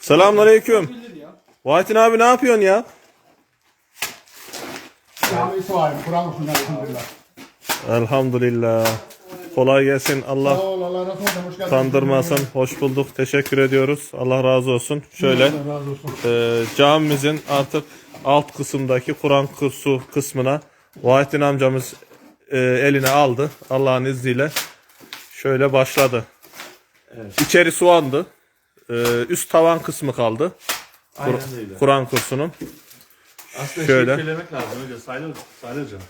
Selamünaleyküm. Vahittin abi ne yapıyorsun ya? Elhamdülillah. Kolay gelsin. Allah Sağ ol Allah razı olsun. Hoş geldin. kandırmasın. Hoş bulduk. Teşekkür ediyoruz. Allah razı olsun. Şöyle e, camimizin artık alt kısımdaki Kur'an kursu kısmına Vahittin amcamız e, eline aldı. Allah'ın izniyle şöyle başladı. İçeri soğandı. E, üst tavan kısmı kaldı. Aynen öyle. Kur'an kursunun. Aslında Şöyle. şey söylemek lazım önce Sayın, Sayın Hocam.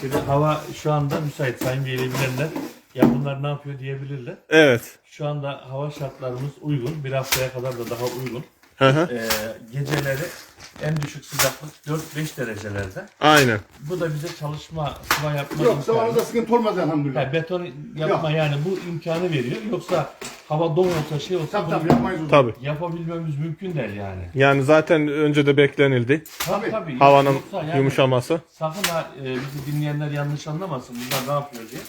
Şimdi hava şu anda müsait Sayın Bey'le bilenler ya bunlar ne yapıyor diyebilirler. Evet. Şu anda hava şartlarımız uygun. Bir haftaya kadar da daha uygun. Hı hı. Ee, geceleri en düşük sıcaklık 4-5 derecelerde. Aynen. Bu da bize çalışma, sıva yapma Yok imkanı. zamanında sıkıntı olmaz elhamdülillah. Ha, beton yapma yani bu imkanı veriyor. Yoksa hava don olsa şey olsa Tabii bunu tabii yapmayız uzun. Tabii. yapabilmemiz mümkün değil yani. Yani zaten önce de beklenildi. Tabii tabii. Havanın Yoksa yani- yumuşaması. Sakın ha e, bizi dinleyenler yanlış anlamasın. Bunlar ne yapıyor diye.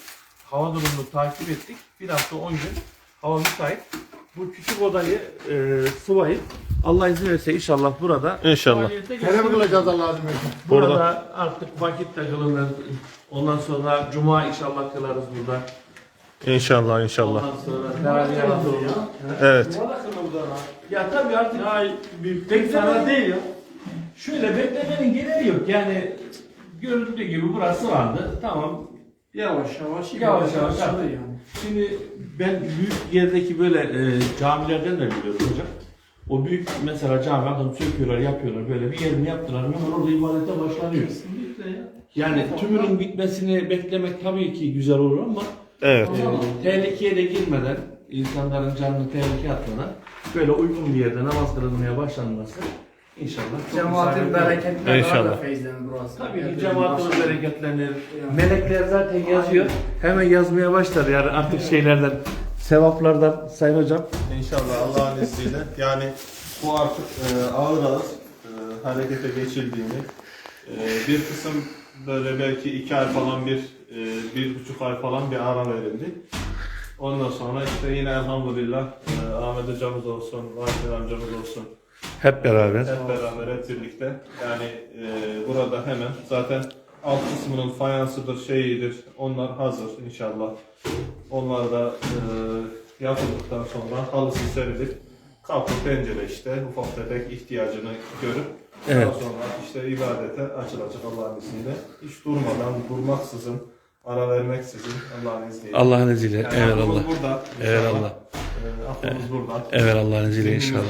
Hava durumunu takip ettik. Bir hafta 10 gün hava müsait. Bu küçük odayı e, sıvayıp Allah izin verirse inşallah burada İnşallah. faaliyete Kere mi geçirebiliriz. kılacağız Allah izin verirse. Burada, Burada. artık vakit de kılınır. Ondan sonra cuma inşallah kılarız burada. İnşallah inşallah. Ondan sonra teravih namazı olur. Evet. Ya tabii artık ay pek sana değil ya. Şöyle beklemenin gereği yok. Yani görüldüğü gibi burası vardı. Tamam. Yavaş yavaş Yavaş yavaş başladı yaptı. Şimdi ben büyük yerdeki böyle e, camilerden de biliyorum hocam. O büyük mesela cami adam söküyorlar, yapıyorlar böyle bir yerini yaptılar. Hemen orada ibadete başlanıyor. Yani tümünün bitmesini beklemek tabii ki güzel olur ama Evet. e, tehlikeye de girmeden, insanların canını tehlikeye atmadan böyle uygun bir yerde namaz kılınmaya başlanması inşallah çok Cemaatin isabetli olur. bereketlerine İnşallah. da feyzlenir burası. Tabii ki cemaatimiz bereketlenir. Melekler zaten yazıyor. Hemen yazmaya başlar yani artık şeylerden, sevaplardan Sayın Hocam. İnşallah Allah'ın izniyle. Yani bu artık e, ağır ağır e, harekete geçildiğini e, bir kısım böyle belki iki ay falan bir e, bir buçuk ay falan bir ara verildi. Ondan sonra işte yine elhamdülillah e, Ahmet hocamız olsun, Vahitler amcamız olsun Hep beraber. hep beraber hep birlikte yani e, burada hemen zaten alt kısmının fayansıdır şeyidir onlar hazır inşallah. Onlar da e, yapıldıktan sonra halısı serilip kapı pencere işte ufak tefek ihtiyacını görüp Evet. daha sonra işte ibadete açılacak Allah'ın izniyle. Hiç durmadan, durmaksızın, ara vermeksizin Allah'ın izniyle. Allah'ın izniyle. Yani Evet Allah. burada. Evet. Allah. E, aklımız burada. Evet Allah'ın izniyle inşallah.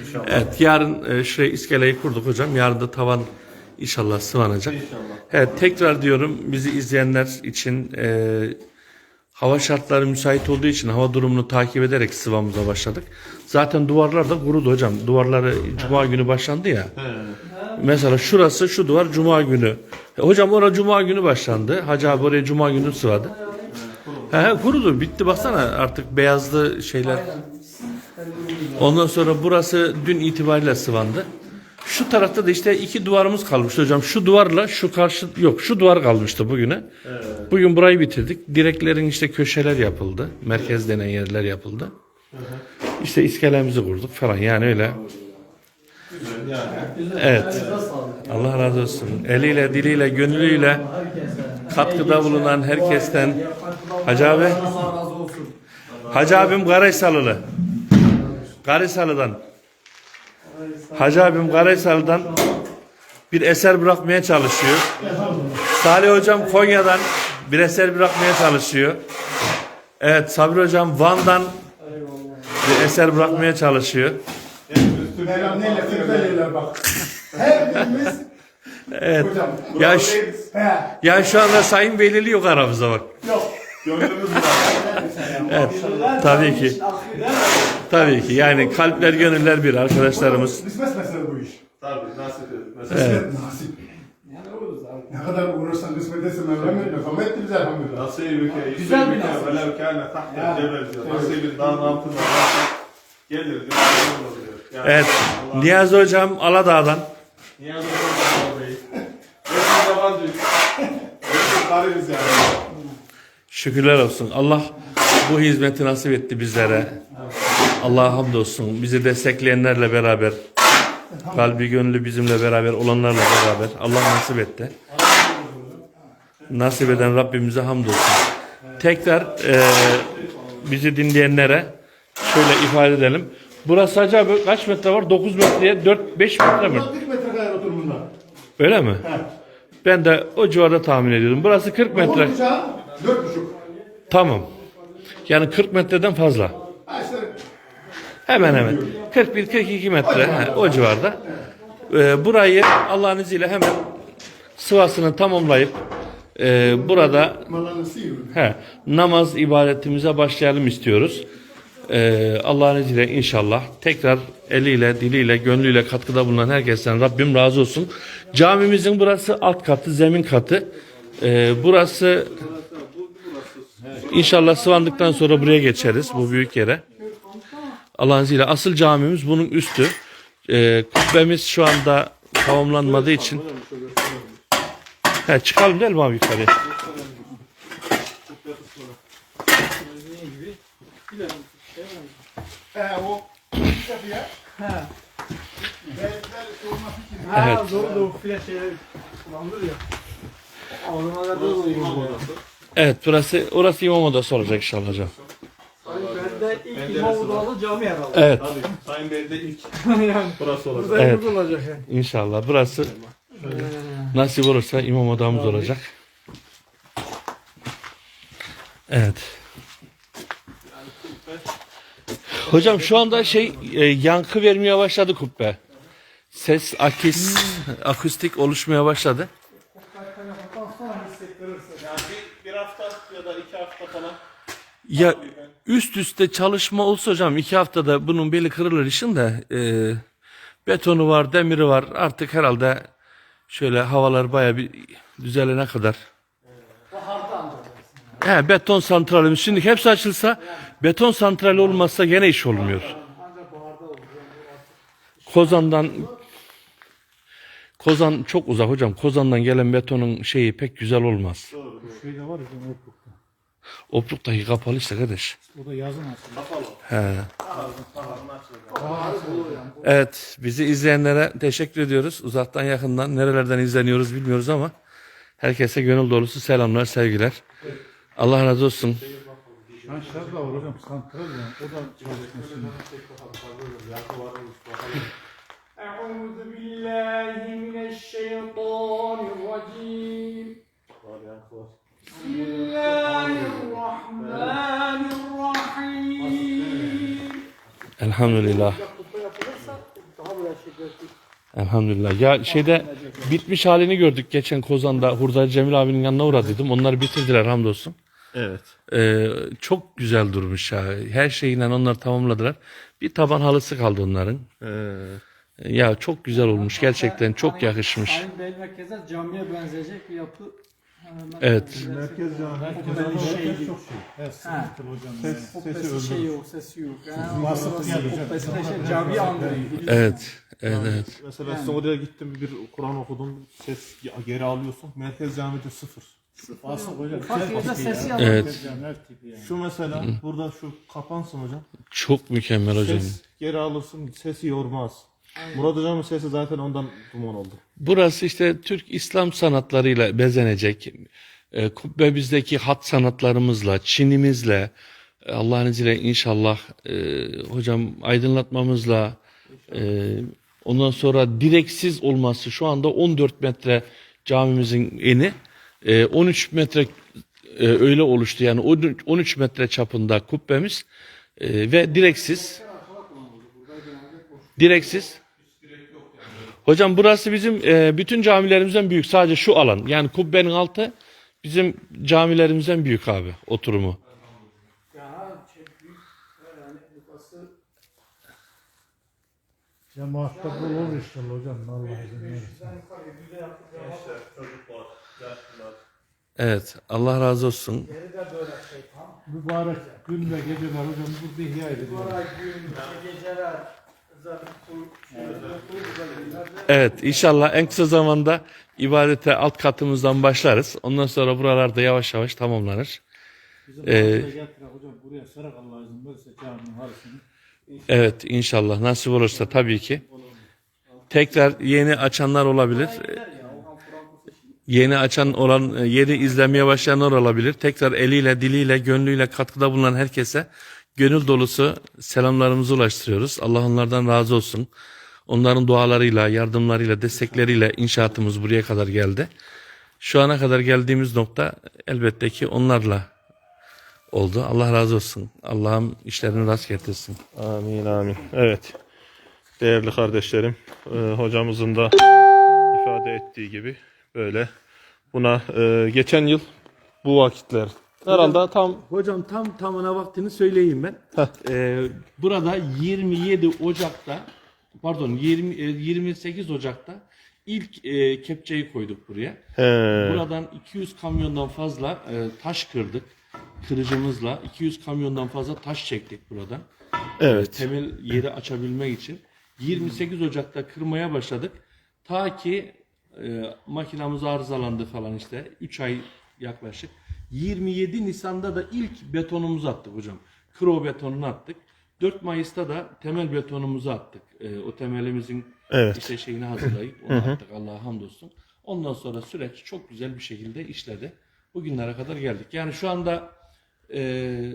İnşallah. Evet yarın e, şuraya iskeleyi kurduk hocam. Yarın da tavan inşallah sıvanacak. İnşallah. Evet tekrar diyorum bizi izleyenler için e, hava şartları müsait olduğu için hava durumunu takip ederek sıvamıza başladık. Zaten duvarlar da kurudu hocam. Duvarları cuma günü başlandı ya. Mesela şurası şu duvar cuma günü. E, hocam orada cuma günü başlandı. Hacı abi oraya cuma günü sıvadı. He, he, kurudu bitti baksana artık beyazlı şeyler. Ondan sonra burası dün itibariyle sıvandı. Şu tarafta da işte iki duvarımız kalmıştı hocam. Şu duvarla şu karşı yok şu duvar kalmıştı bugüne. Bugün burayı bitirdik. Direklerin işte köşeler yapıldı. Merkez denen yerler yapıldı. İşte iskelemizi kurduk falan yani öyle. Güzel yani. Evet. Allah razı olsun. Eliyle, diliyle, gönlüyle katkıda bulunan herkesten. Hacı abi. Hacı abim Karaysalılı. Karaysalı'dan. Hacı abim Karaysalı'dan bir eser bırakmaya çalışıyor. Salih hocam Konya'dan bir eser bırakmaya çalışıyor. Evet Sabri hocam Van'dan bir eser bırakmaya çalışıyor. Her Evet. Ya, şu- ya şu anda Sayın Beylili yok aramızda bak. Yok. Gönlümüz Evet. Tabii ki. Tabii ki. Yani kalpler gönüller bir arkadaşlarımız. Kısmet meselesi bu iş. Tabii nasip. Mesela Evet. Nasip. Ne kadar uğraşsan kısmet etsin Mevlam etme. Kavmet etti bize elhamdülillah. Nasibüke, Güzel bir nasip. velev kâne tahtel cebel diyor. Nasibin dağın altında gelir diyor. diyor. Yani Evet. Niyazi hocam Aladağ'dan. Niyazi Hocam Bey. Hepimiz yabancıyız. Hepimiz garibiz yani. Şükürler olsun. Allah bu hizmeti nasip etti bizlere. Allah'a hamdolsun. Bizi destekleyenlerle beraber, kalbi gönlü bizimle beraber olanlarla beraber Allah nasip etti. Nasip eden Rabbimize hamdolsun. Tekrar e, bizi dinleyenlere şöyle ifade edelim. Burası acaba kaç metre var? 9 metreye 4 5 metre mi? 40 metrekare oturumunda. Öyle mi? Ben de o civarda tahmin ediyordum. Burası 40 metre. Olunca 4,5. Tamam. Yani 40 metreden fazla. Ha işte Hemen hemen. 41-42 metre he, o civarda. Ee, burayı Allah'ın izniyle hemen sıvasını tamamlayıp e, burada malını sıyırıyor. he, namaz ibadetimize başlayalım istiyoruz. Ee, Allah'ın izniyle inşallah tekrar eliyle, diliyle, gönlüyle katkıda bulunan herkesten Rabbim razı olsun. Camimizin burası alt katı, zemin katı. Ee, burası İnşallah sıvandıktan sonra buraya geçeriz bu büyük yere. Allah'ın izniyle asıl camimiz bunun üstü. Ee, kubbemiz şu anda tamamlanmadığı için. He, çıkalım değil mi abi yukarıya? Yapıya. Ha. Doğru doğru filan şeyler kullanılır ya. O zamanlarda da oluyor. Evet burası orası imam odası olacak inşallah hocam. Ben de ilk İmam Odalı cami herhalde. Evet Tabii Sayın Bey de ilk yani burası olacak. burada Evet. evet. olacak yani. inşallah burası nasip olursa imam odamız olacak. Evet. Hocam şu anda şey e, yankı vermeye başladı kubbe. Ses akis akustik oluşmaya başladı. Yani bir, bir hafta ya da iki hafta falan Ya üst üste çalışma olsa hocam iki haftada bunun beli kırılır işin de e, betonu var, demiri var. Artık herhalde şöyle havalar baya bir düzelene kadar. He, beton santralimiz. Şimdi hepsi açılsa beton santrali olmazsa gene iş olmuyor. Kozan'dan Kozan çok uzak hocam. Kozan'dan gelen betonun şeyi pek güzel olmaz. Şeyde var ya bizim Opruk'ta. Opruk'taki kapalı işte kardeş. O da yazın aslında. He. Evet, bizi izleyenlere teşekkür ediyoruz. Uzaktan yakından nerelerden izleniyoruz bilmiyoruz ama herkese gönül dolusu selamlar, sevgiler. Allah razı olsun. Şanşlar da var hocam. Santral yani. O da çalışmasın. أعوذ بالله من الشيطان الرجيم Elhamdülillah. Elhamdülillah. Ya şeyde bitmiş halini gördük geçen Kozan'da. Hurdacı Cemil abinin yanına uğradıydım. Onları bitirdiler hamdolsun. Evet. Ee, çok güzel durmuş ya. Her şeyiyle onlar tamamladılar. Bir taban halısı kaldı onların. Evet. Ya çok güzel olmuş gerçekten çok yakışmış. Sayın Bey merkeze camiye benzeyecek bir yapı Evet. merkez şey gibi. Çok şey. Evet, Ha. sıkıntılı hocam. Ses, yani. sesi Kubbesi öldürür. şey yok, sesi yok. Yani Vasıflı orası yani hocam. kubbesi de şey cami andırıyor. Evet. Evet, evet. Mesela sizin oraya gittim bir Kur'an okudum ses geri alıyorsun. Merkez camide sıfır. Vasıf hocam. Ufak yerde sesi yani. yalan. Evet. Yani. Şu mesela burada şu kapansın hocam. Çok mükemmel hocam. Ses geri alırsın sesi yormaz. Murat hocamın sesi zaten ondan duman oldu. Burası işte Türk İslam sanatlarıyla bezenecek. E, kubbemizdeki hat sanatlarımızla, çinimizle, e, Allah'ın izniyle inşallah e, hocam aydınlatmamızla, e, ondan sonra direksiz olması şu anda 14 metre camimizin eni, e, 13 metre e, öyle oluştu yani 13 13 metre çapında kubbemiz e, ve direksiz. Direksiz. Hocam burası bizim e, bütün camilerimizden büyük. Sadece şu alan. Yani kubbenin altı bizim camilerimizden büyük abi oturumu. Ya bol olur inşallah hocam. Yaşlılar. Evet. Allah razı olsun. Mübarek gün ve geceler hocam burada ihya ediliyor. Sonra gün, geceler, zaten Evet. inşallah en kısa zamanda ibadete alt katımızdan başlarız. Ondan sonra buralarda yavaş yavaş tamamlanır. Ee. Evet inşallah nasip olursa tabii ki. Tekrar yeni açanlar olabilir. Yeni açan olan, yeni izlemeye başlayanlar olabilir. Tekrar eliyle, diliyle, gönlüyle katkıda bulunan herkese gönül dolusu selamlarımızı ulaştırıyoruz. Allah onlardan razı olsun. Onların dualarıyla, yardımlarıyla, destekleriyle inşaatımız buraya kadar geldi. Şu ana kadar geldiğimiz nokta elbette ki onlarla oldu. Allah razı olsun. Allah'ım işlerini rast getirsin. Amin amin. Evet. Değerli kardeşlerim, e, hocamızın da ifade ettiği gibi böyle buna e, geçen yıl bu vakitler herhalde tam Hocam tam tamına vaktini söyleyeyim ben. Ee, burada 27 Ocak'ta pardon 20 e, 28 Ocak'ta ilk e, kepçeyi koyduk buraya. he, Buradan 200 kamyondan fazla e, taş kırdık. Kırıcımızla 200 kamyondan fazla taş çektik buradan. evet. Temel yeri açabilmek için. 28 Ocak'ta kırmaya başladık. Ta ki e, makinamız arızalandı falan işte. 3 ay yaklaşık. 27 Nisan'da da ilk betonumuzu attık hocam. Kro betonunu attık. 4 Mayıs'ta da temel betonumuzu attık. E, o temelimizin Evet. işte şeyini hazırlayıp onu attık Allah'a hamdolsun. Ondan sonra süreç çok güzel bir şekilde işledi. Bugünlere kadar geldik. Yani şu anda e,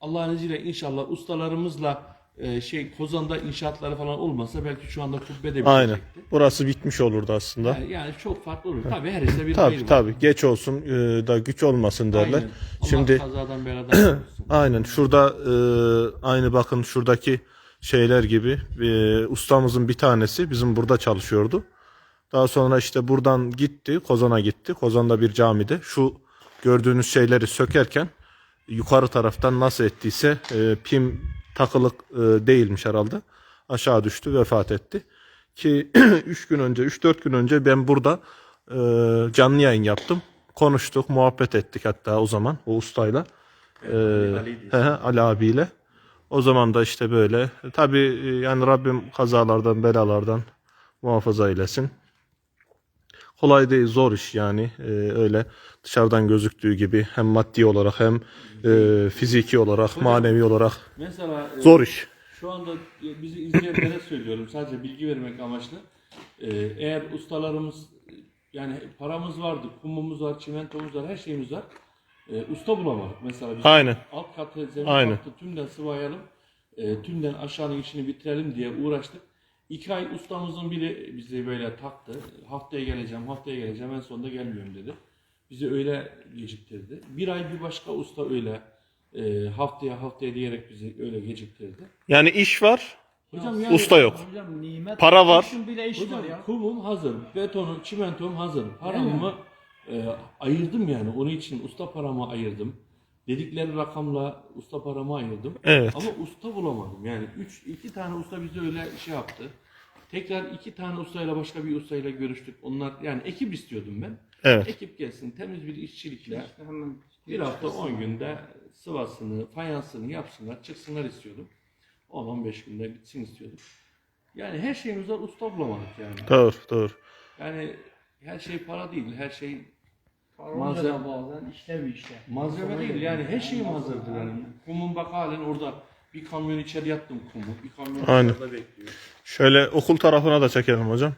Allah'ın izniyle inşallah ustalarımızla e, şey Kozan'da inşaatları falan olmasa belki şu anda kubbe de Aynen. bitecekti. Burası bitmiş olurdu aslında. Yani, yani çok farklı olur. Tabii her işte bir Tabii hayır var. tabii. Geç olsun e, da güç olmasın derler. Aynen. Allah Şimdi kazadan beladan korusun. aynen şurada e, aynı bakın şuradaki şeyler gibi e, ustamızın bir tanesi bizim burada çalışıyordu. Daha sonra işte buradan gitti, Kozan'a gitti. Kozan'da bir camide şu gördüğünüz şeyleri sökerken yukarı taraftan nasıl ettiyse e, pim takılık e, değilmiş herhalde. Aşağı düştü, vefat etti. Ki 3 gün önce, 3-4 gün önce ben burada e, canlı yayın yaptım. Konuştuk, muhabbet ettik hatta o zaman o ustayla. E, Ali'ydi. he Ali abiyle. O zaman da işte böyle. Tabii e, yani Rabbim kazalardan, belalardan muhafaza eylesin. Kolay değil, zor iş yani. Ee, öyle dışarıdan gözüktüğü gibi hem maddi olarak hem e, fiziki olarak, manevi olarak Mesela e, zor iş. Şu anda e, bizi izleyenlere söylüyorum sadece bilgi vermek amaçlı. Ee, eğer ustalarımız e, yani paramız vardı, kumumuz var, çimentomuz var, her şeyimiz var. Ee, usta bulamadık mesela biz. Aynen. Alt katı, zemin Aynen. katı tümden sıvayalım, e, tümden aşağının işini bitirelim diye uğraştık. İki ay ustamızın biri bizi böyle taktı. Haftaya geleceğim, haftaya geleceğim, en sonunda gelmiyorum dedi. Bizi öyle geciktirdi. Bir ay bir başka usta öyle e, haftaya haftaya diyerek bizi öyle geciktirdi. Yani iş var, Hocam yani usta yok. Hocam nimet. Para var. Bile iş Hocam var ya. kumum hazır, betonum, çimentom hazır. Paramı e, ayırdım yani. Onun için usta paramı ayırdım. Dedikleri rakamla usta paramı ayırdım. Evet. Ama usta bulamadım. Yani üç, iki tane usta bize öyle şey yaptı. Tekrar iki tane ustayla başka bir ustayla görüştük. Onlar yani ekip istiyordum ben. Evet. Ekip gelsin temiz bir işçilikle Hemen bir hafta 10 günde sıvasını, fayansını yapsınlar, çıksınlar istiyordum. 10-15 günde bitsin istiyordum. Yani her şeyimiz var, usta bulamadık yani. Doğru, doğru. Yani her şey para değil, her şey Olunca Malzeme- bazen işlemiyor işte. malzeme değil. Yani her şeyim hazırdı yani. Kumun bak halen orada bir kamyon içeri yattım kumu, bir kamyon Aynen. dışarıda bekliyor. Şöyle okul tarafına da çekelim hocam.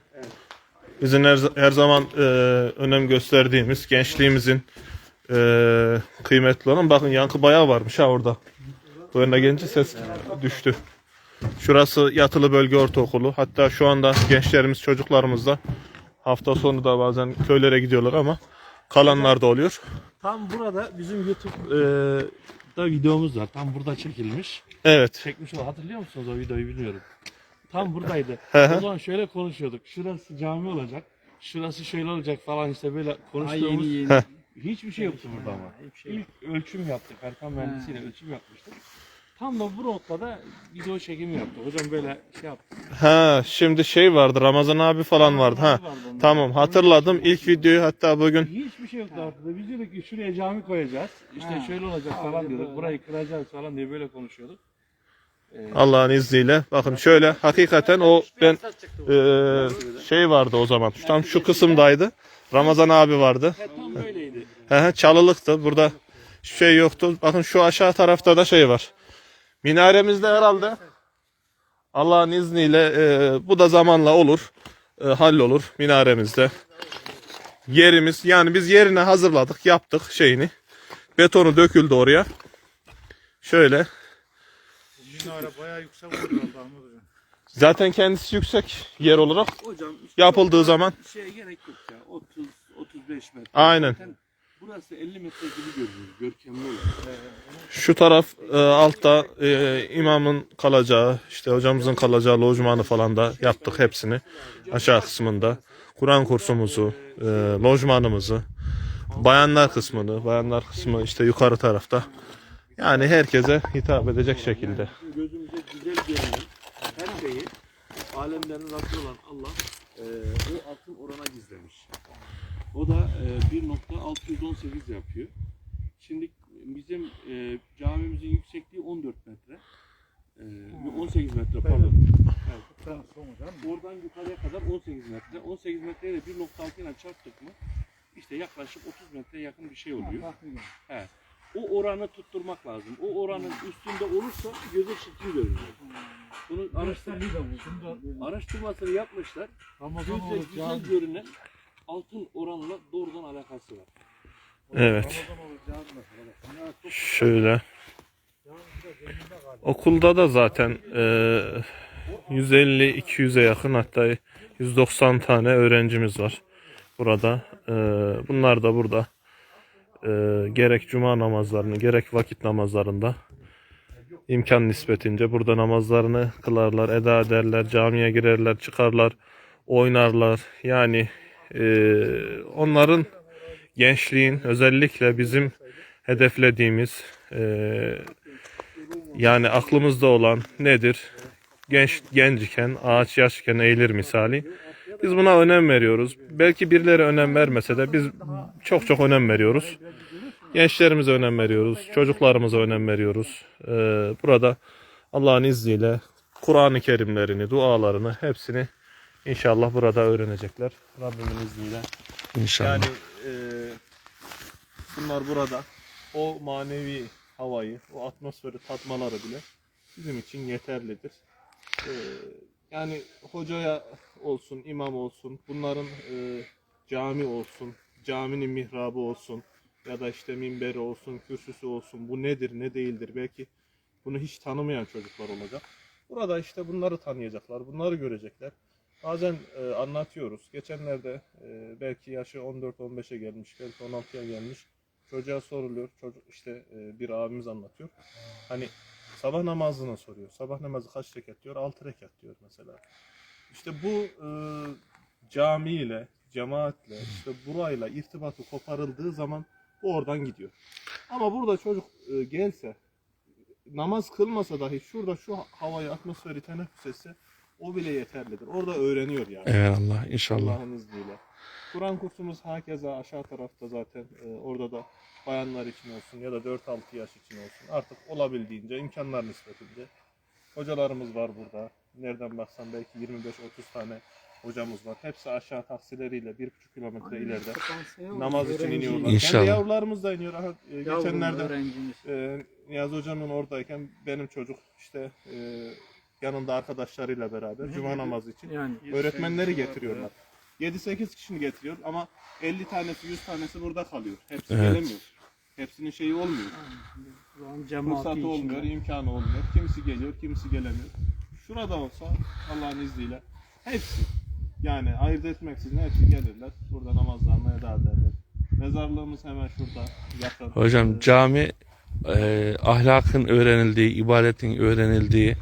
Bizim her, her zaman e, önem gösterdiğimiz gençliğimizin e, kıymetli olan bakın yankı bayağı varmış ha orada. Bu önüne gelince ses düştü. Şurası yatılı bölge ortaokulu. Hatta şu anda gençlerimiz çocuklarımız da hafta sonu da bazen köylere gidiyorlar ama kalanlar da oluyor. Tam burada bizim YouTube'da videomuz var. Tam burada çekilmiş. Evet. Çekmiş o. Hatırlıyor musunuz o videoyu bilmiyorum. Tam buradaydı. Hı hı. o zaman şöyle konuşuyorduk. Şurası cami olacak. Şurası şöyle olacak falan işte böyle konuştuğumuz. yeni yeni. Heh. Hiçbir şey yoktu burada ama. Şey. İlk ölçüm yaptık. Harita mühendisiyle ölçüm yapmıştık. Tam da bu noktada video çekimi yaptık. Hocam böyle şey yaptık. Ha şimdi şey vardı Ramazan abi falan vardı ha. Tamam hatırladım ilk videoyu hatta bugün Hiçbir şey yoktu ortada. Biz diyorduk ki şuraya cami koyacağız. İşte Ha. şöyle olacak falan diyorduk. Burayı kıracağız falan diye böyle konuşuyorduk. Allah'ın izniyle bakın şöyle hakikaten o ben e, şey vardı o zaman tam şu kısımdaydı. Ramazan abi vardı. Tam böyleydi. Hı hı, Çalılıktı burada hiçbir şey yoktu. Bakın şu aşağı tarafta da şey var. Minaremizde herhalde Allah'ın izniyle e, bu da zamanla olur. E, hallolur minaremizde. Yerimiz yani biz yerine hazırladık yaptık şeyini. Betonu döküldü oraya. Şöyle. Minare bayağı yüksek hocam. Zaten kendisi yüksek yer olarak. Hocam işte Yapıldığı zaman- şeye gerek yok ya. 30 35 metre. Aynen. Zaten burası 50 metre gibi görünüyor. Görkemli olur. Şu taraf e, altta e, imamın kalacağı, işte hocamızın kalacağı lojmanı falan da yaptık hepsini. Aşağı kısmında. Kur'an kursumuzu, e, lojmanımızı, bayanlar kısmını, bayanlar kısmı işte yukarı tarafta. Yani herkese hitap edecek şekilde. Gözümüze güzel görünen her şeyi alemlerin Rabbi olan Allah e, o altın orana gizlemiş. O da e, 1.618 yapıyor. Şimdi bizim e, camimizin yüksekliği 14 metre. E, 18 metre pardon. Evet. Oradan yukarıya kadar 18 metre. 18 metreye de 1.6 ile çarptık mı işte yaklaşık 30 metreye yakın bir şey oluyor. He. O oranı tutturmak lazım. O oranın üstünde olursa göze çirkin görünüyor. Bunu araştır, araştırmasını yapmışlar. Ramazan güzel cami. görünen altın oranla doğrudan alakası var. Evet. Şöyle. Okulda da zaten e, 150-200'e yakın hatta 190 tane öğrencimiz var burada. E, bunlar da burada e, gerek cuma namazlarını gerek vakit namazlarında imkan nispetince burada namazlarını kılarlar, eda ederler, camiye girerler, çıkarlar, oynarlar. Yani e, onların gençliğin özellikle bizim hedeflediğimiz e, yani aklımızda olan nedir? Genç genciken ağaç yaşken eğilir misali. Biz buna önem veriyoruz. Belki birileri önem vermese de biz çok çok önem veriyoruz. Gençlerimize önem veriyoruz. Çocuklarımıza önem veriyoruz. Ee, burada Allah'ın izniyle Kur'an-ı Kerimlerini, dualarını hepsini inşallah burada öğrenecekler. Rabbimin izniyle. İnşallah. Yani e, bunlar burada o manevi havayı, o atmosferi tatmaları bile bizim için yeterlidir. E, yani hocaya olsun, imam olsun, bunların e, cami olsun, caminin mihrabı olsun ya da işte minberi olsun, kürsüsü olsun bu nedir, ne değildir belki bunu hiç tanımayan çocuklar olacak. Burada işte bunları tanıyacaklar, bunları görecekler. Bazen e, anlatıyoruz. Geçenlerde e, belki yaşı 14-15'e gelmiş, belki 16'ya gelmiş. Çocuğa soruluyor. Çocuk işte e, bir abimiz anlatıyor. Hani sabah namazını soruyor. Sabah namazı kaç rekat diyor? 6 rekat diyor mesela. İşte bu e, camiyle, cemaatle, işte burayla irtibatı koparıldığı zaman bu oradan gidiyor. Ama burada çocuk e, gelse, namaz kılmasa dahi şurada şu havayı, atmosferi teneffüs etse o bile yeterlidir. Orada öğreniyor yani. Evet Allah inşallah. Allah'ın izniyle. Kur'an kursumuz hakeza aşağı tarafta zaten e, orada da bayanlar için olsun ya da 4-6 yaş için olsun artık olabildiğince imkanlar nispetince hocalarımız var burada. Nereden baksan belki 25-30 tane hocamız var. Hepsi aşağı tahsilleriyle 1,5 kilometre ileride namaz için iniyorlar. İnşallah. Kendi yavrularımız da iniyor. Aha, e, geçenlerde e, Niyazi hocamın oradayken benim çocuk işte e, yanında arkadaşlarıyla beraber cuma namazı için Yani öğretmenleri getiriyorlar. 7-8 kişini getiriyor ama 50 tanesi 100 tanesi burada kalıyor. Hepsi Evet. gelemiyor. Hepsinin şeyi olmuyor. Fırsatı olmuyor, imkanı olmuyor. Kimisi geliyor, kimisi gelemiyor. Şurada olsa Allah'ın izniyle hepsi yani ayırt etmeksizin hepsi gelirler. Burada namazlarını eda ederler. Mezarlığımız hemen şurada yakın. Hocam cami e, ahlakın öğrenildiği, ibadetin öğrenildiği,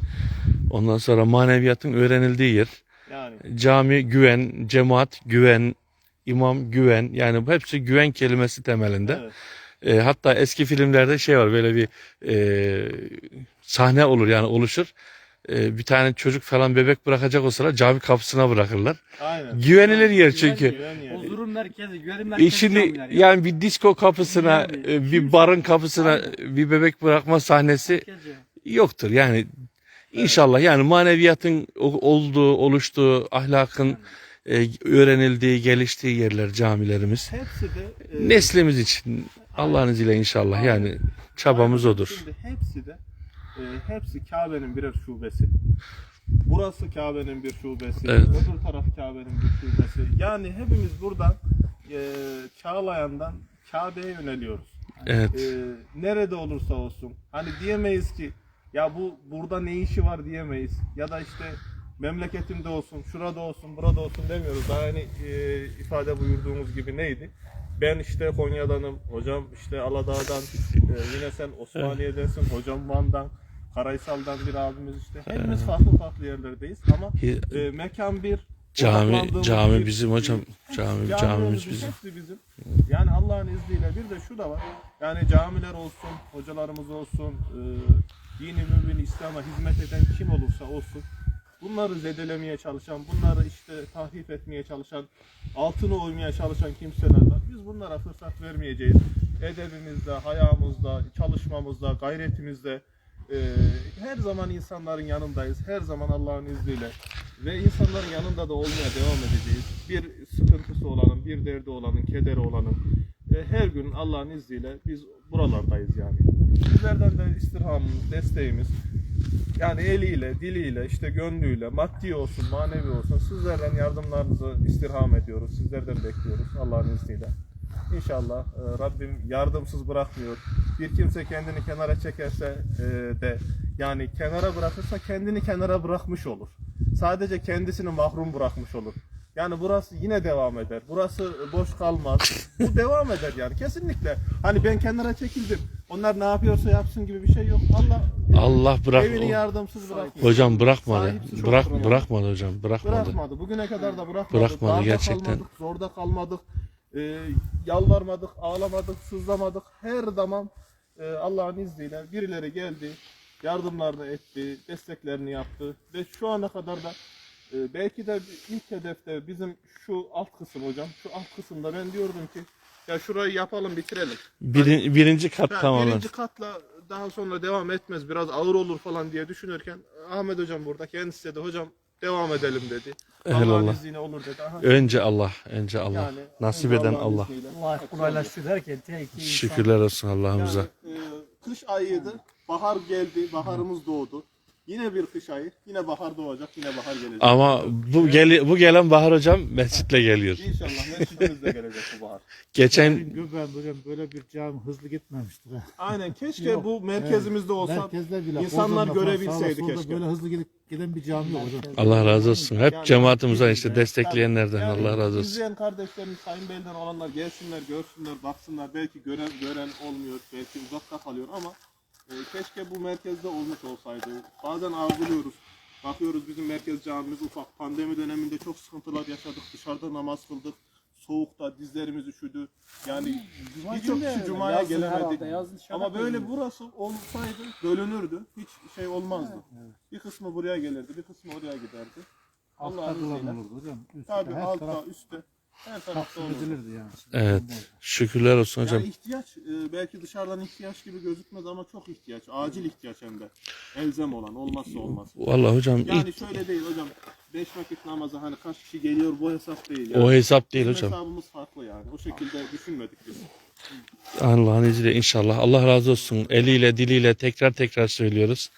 ondan sonra maneviyatın öğrenildiği yer. yani Cami güven, cemaat güven, imam güven. Yani bu hepsi güven kelimesi temelinde. evet. E, hatta eski filmlerde şey var böyle bir e, sahne olur yani oluşur. E, bir tane çocuk falan bebek bırakacak o sıra cami kapısına bırakırlar. Aynen. Güvenilir yer çünkü. Güven yeri. Huzurun merkezi, güvenin E merkezi şimdi camiler ya. yani bir disco kapısına, Yani e, bir barın kapısına bir bebek bırakma sahnesi yoktur. Yani inşallah yani maneviyatın olduğu, oluştuğu, ahlakın e, öğrenildiği, geliştiği yerler camilerimiz. Hepsi de e, Neslimiz için Allah'ın izniyle inşallah yani çabamız odur. Şimdi hepsi de e, e, hepsi Kabe'nin birer şubesi. Burası Kabe'nin bir şubesi, Evet. öbür taraf Kabe'nin bir şubesi. Yani hepimiz buradan e, Çağlayan'dan Kabe'ye yöneliyoruz. Evet. E, nerede olursa olsun. Hani diyemeyiz ki ya bu burada ne işi var diyemeyiz. Ya da işte memleketimde olsun, şurada olsun, burada olsun demiyoruz. Daha hani e, ifade buyurduğumuz gibi neydi? Ben işte Konya'danım, hocam işte Aladağ'dan, e, yine sen Osmaniye'densin, hocam Van'dan, Karaysal'dan bir abimiz işte. Hepimiz farklı farklı yerlerdeyiz ama e, mekan bir, Cami cami bir- bizim hocam. Cami camimiz Camimiz bizim. Hepsi bizim. Yani Allah'ın izniyle bir de şu da var. Yani camiler olsun, hocalarımız olsun, e, dini mümin İslam'a hizmet eden kim olursa olsun bunları zedelemeye çalışan, bunları işte tahrip etmeye çalışan, altını oymaya çalışan kimseler var. Biz bunlara fırsat vermeyeceğiz. Edebimizde, hayamızda, çalışmamızda, gayretimizde e, her zaman insanların yanındayız. Her zaman Allah'ın izniyle ve insanların yanında da olmaya devam edeceğiz. Bir sıkıntısı olanın, bir derdi olanın, kederi olanın e, her gün Allah'ın izniyle biz buralardayız yani. Sizlerden de istirhamımız, desteğimiz yani eliyle, diliyle, işte gönlüyle, maddi olsun, manevi olsun sizlerden yardımlarınızı istirham ediyoruz. Sizlerden bekliyoruz Allah'ın izniyle. İnşallah e, Rabbim yardımsız bırakmıyor. Bir kimse kendini kenara çekerse e, de yani kenara bırakırsa kendini kenara bırakmış olur. Sadece kendisini mahrum bırakmış olur. Yani burası yine devam eder. Burası boş kalmaz. Bu devam eder yani kesinlikle. Hani ben kenara çekildim. Onlar ne yapıyorsa yapsın gibi bir şey yok. Allah Allah bırak evini yardımsız bırakmıyor. hocam bırakmadı. Sahipsiz Bırak bırakmadı hocam. Bırakmadı. Bırakmadı. Bugüne kadar da bırakmadı. Bırakmadı Darda gerçekten. kalmadık, zorda kalmadık. Ee, yalvarmadık, ağlamadık, sızlamadık. Her zaman e, Allah'ın izniyle birileri geldi, yardımlarını etti, desteklerini yaptı ve şu ana kadar da e, belki de ilk hedefte bizim şu alt kısım hocam, şu alt kısımda ben diyordum ki ya şurayı yapalım bitirelim. Birin- birinci kat Ha, tamamen. Birinci katla daha sonra devam etmez biraz ağır olur falan diye düşünürken Ahmet hocam burada kendisi dedi hocam devam edelim dedi. Allah'ın Eyvallah. izniyle olur dedi. Aha. Önce Allah, önce Allah. Yani, Nasip önce eden Allah. Allah kolaylaştır derken Şükürler olsun Allah'ımıza. Yani, e, kış ayıydı. Bahar geldi. Baharımız doğdu. Yine bir kış ayı. Yine bahar doğacak. Yine bahar gelecek. Ama bu geli, bu gelen Bahar hocam mescitle geliyor. İnşallah mescidimiz de gelecek bu bahar. Geçen Göbeğim hocam böyle bir cami hızlı gitmemiştir ha. Aynen. Keşke Yok. bu merkezimizde olsa. Merkezde bile insanlar falan görebilseydi sağda solda keşke. Böyle hızlı gidip giden bir cami yok hocam. Allah razı olsun. Hep Yani- cemaatimizden işte destekleyenlerden yani Allah razı olsun. İzleyen kardeşlerimiz, Sayın Bey'den olanlar gelsinler, görsünler, baksınlar. Belki gören, gören olmuyor, belki uzakta kalıyor ama e, keşke bu merkezde olmuş olsaydı. Bazen arzuluyoruz. Bakıyoruz bizim merkez camimiz ufak. Pandemi döneminde çok sıkıntılar yaşadık. Dışarıda namaz kıldık. Soğukta dizlerimiz üşüdü. Yani birçok kişi cumaya gelemedik. Ama böyle burası olsaydı bölünürdü. Hiç şey olmazdı. Bir kısmı buraya gelirdi, bir kısmı oraya giderdi. Altta Allah'ın izniyle. kılan olurdu hocam. Üstte Tabii her altta, taraf üstte, her tarafta taksim olur. edilirdi yani. Evet. Şükürler olsun hocam. Yani ihtiyaç, e, belki dışarıdan ihtiyaç gibi gözükmez ama çok ihtiyaç. Acil ihtiyaç hem de. Elzem olan, olmazsa olmaz. Vallahi hocam Yani ilk şöyle değil hocam. Beş vakit namaza hani kaç kişi geliyor bu hesap değil. Yani. o hesap değil Bizim hocam. Hesabımız farklı yani. O şekilde düşünmedik biz. Allah'ın izniyle inşallah. Allah razı olsun. Eliyle, diliyle tekrar tekrar söylüyoruz.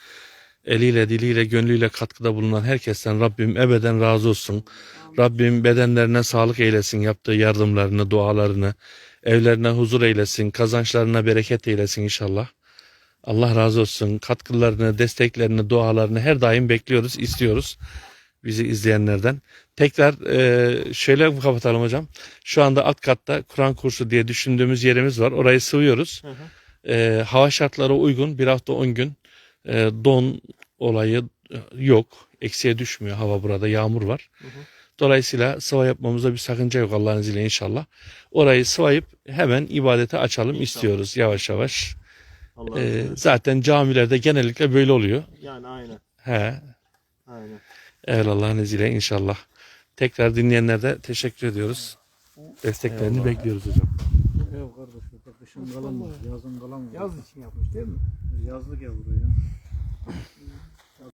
Eliyle, diliyle, gönlüyle katkıda bulunan herkesten Rabbim ebeden razı olsun. Rabbim bedenlerine sağlık eylesin yaptığı yardımlarını, dualarını. Evlerine huzur eylesin, kazançlarına bereket eylesin inşallah. Allah razı olsun. Katkılarını, desteklerini, dualarını her daim bekliyoruz, istiyoruz. Bizi izleyenlerden. Tekrar e, şöyle kapatalım hocam. Şu anda alt katta Kur'an kursu diye düşündüğümüz yerimiz var. Orayı sıvıyoruz. Hı hı. E, hava şartları uygun. Bir hafta 10 gün e, don olayı e, yok. Eksiye düşmüyor hava burada. Yağmur var. Dolayısıyla sıva yapmamızda bir sakınca yok Allah'ın izniyle inşallah. Orayı sıvayıp hemen ibadete açalım İnşallah. istiyoruz yavaş yavaş. E, izniyle. zaten camilerde genellikle böyle oluyor. Yani aynen. He. Aynen. Evet Allah'ın izniyle inşallah. Tekrar dinleyenlere de teşekkür ediyoruz. Desteklerini bekliyoruz hocam. Burada kışın kalan var, yazın kalan var. yaz için yapmış değil mi? Yazlık ev buraya.